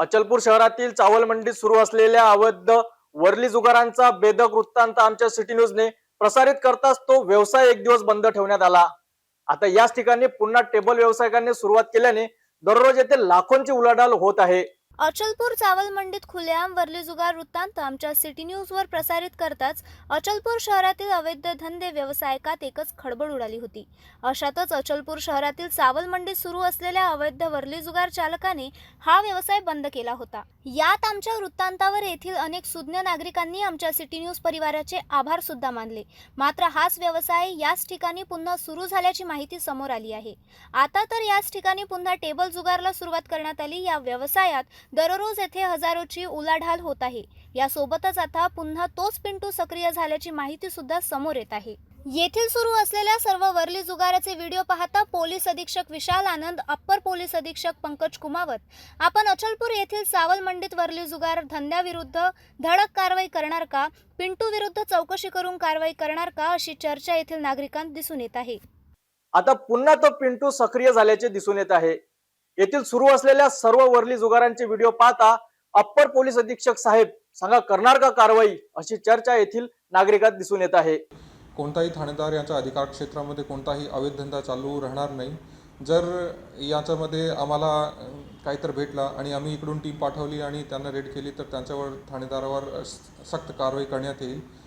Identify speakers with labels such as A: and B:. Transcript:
A: अचलपूर शहरातील चावल मंडीत सुरू असलेल्या अवैध वरली जुगारांचा बेदक वृत्तांत आमच्या सिटी न्यूजने प्रसारित करताच तो व्यवसाय एक दिवस बंद ठेवण्यात आला. आता याच ठिकाणी पुन्हा टेबल व्यावसायिकांनी सुरुवात केल्याने दररोज येथे लाखोंची उलाढाल होत आहे.
B: अचलपूर चावल मंडीत खुलेआम वर्ली जुगार वृत्तांत आमच्या सिटी न्यूजवर प्रसारित करताच अचलपूर शहरातील अवैध धंदे व्यवसायकात एकच खळबळ उडाली होती. अशातच अचलपूर शहरातील चावल मंडीत सुरू असलेल्या अवैध वरली जुगार चालकाने हा व्यवसाय बंद केला होता. यात आमच्या वृत्तांतावर येथील अनेक सुज्ञ नागरिकांनी आमच्या सिटी न्यूज परिवाराचे आभार सुद्धा मानले. मात्र हाच व्यवसाय याच ठिकाणी पुन्हा सुरू झाल्याची माहिती समोर आली आहे. आता तर याच ठिकाणी पुन्हा टेबल जुगारला सुरुवात करण्यात आली. या व्यवसायात दररोज येथे हजारोची उलाढाल होत आहे. यासोबतच आता पुन्हा तोच पिंटू सक्रिय झाल्याची माहिती सुद्धा समोर येत आहे. येथील सुरू असलेल्या सर्व वरली जुगाराचे व्हिडिओ पाहता पोलीस अधीक्षक विशाल आनंद अप्पर पोलीस अधीक्षक पंकज कुमावत. आपण अचलपूर येथील सावल वरली जुगार धंद्याविरुद्ध धडक कारवाई करणार का? पिंटू विरुद्ध चौकशी करून कारवाई करणार का? अशी चर्चा येथील नागरिकांत दिसून येत आहे.
A: आता पुन्हा तो पिंटू सक्रिय झाल्याचे दिसून येत आहे. येथील सुरू असलेल्या सर्व वर्ली जुगारांचे व्हिडिओ पाहता अप्पर पोलीस अधीक्षक साहेब सांगा करणार का कारवाई? अशी चर्चा येथील नागरिकात दिसून येत आहे.
C: कोणताही ठाणेदार यांच्या अधिकार क्षेत्रामध्ये कोणताही अवैध धंदा चालू राहणार नाही. जर याच्यामध्ये आम्हाला काहीतर काहीतरी भेटला आणि आम्ही इकडून टीम पाठवली आणि त्यांना रेड केली तर त्यांच्यावर ठाणेदारावर स- सक्त कारवाई करण्यात येईल.